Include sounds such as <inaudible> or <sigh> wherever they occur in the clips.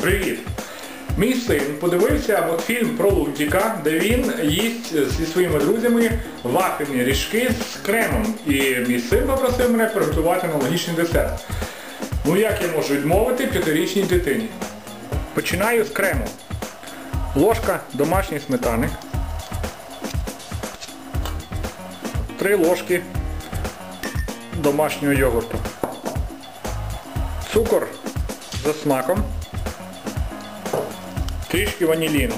Привіт! Мій син подивився мультфільм про Лунтика, де він їсть зі своїми друзями вафельні ріжки з кремом. І мій син попросив мене приготувати аналогічний десерт. Ну як я можу відмовити п'ятирічній дитині? Починаю з крему. Ложка домашньої сметани. Три ложки домашнього йогурту. Цукор за смаком трішки ваніліну.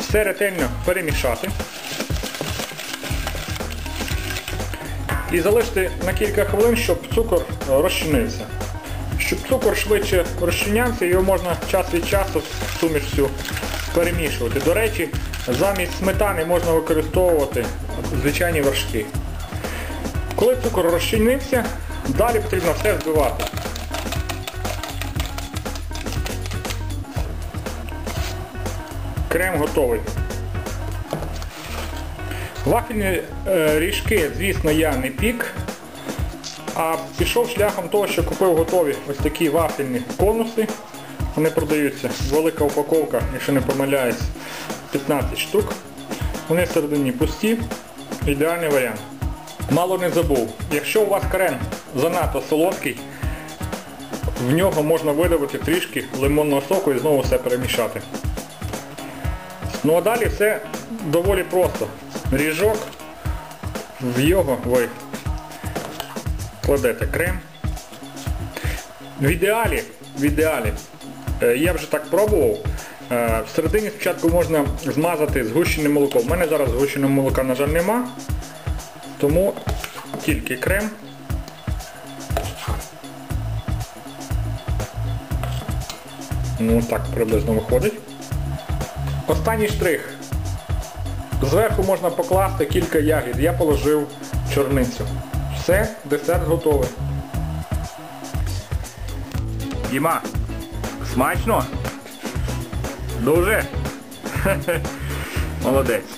Все ретельно перемішати. І залишити на кілька хвилин, щоб цукор розчинився. Щоб цукор швидше розчинявся, його можна час від часу суміш всю перемішувати. До речі, замість сметани можна використовувати звичайні вершки. Коли цукор розчинився, далі потрібно все збивати. Крем готовий. Вафельні е, ріжки, звісно, я не пік, а пішов шляхом того, що купив готові ось такі вафельні конуси. Вони продаються. Велика упаковка, якщо не помиляюсь, 15 штук. Вони всередині пусті. Ідеальний варіант. Мало не забув, якщо у вас крем занадто солодкий, в нього можна видавити трішки лимонного соку і знову все перемішати. Ну а далі все доволі просто. Ріжок, в його ви кладете крем. В ідеалі, в ідеалі, е, я вже так пробував. е, Всередині спочатку можна змазати згущене молоко. У мене зараз згущеного молока, на жаль, нема, тому тільки крем. Ну так приблизно виходить. Останній штрих. Зверху можна покласти кілька ягід. Я положив чорницю. Все, десерт готовий. Діма, смачно? Дуже? <laughs> Молодець.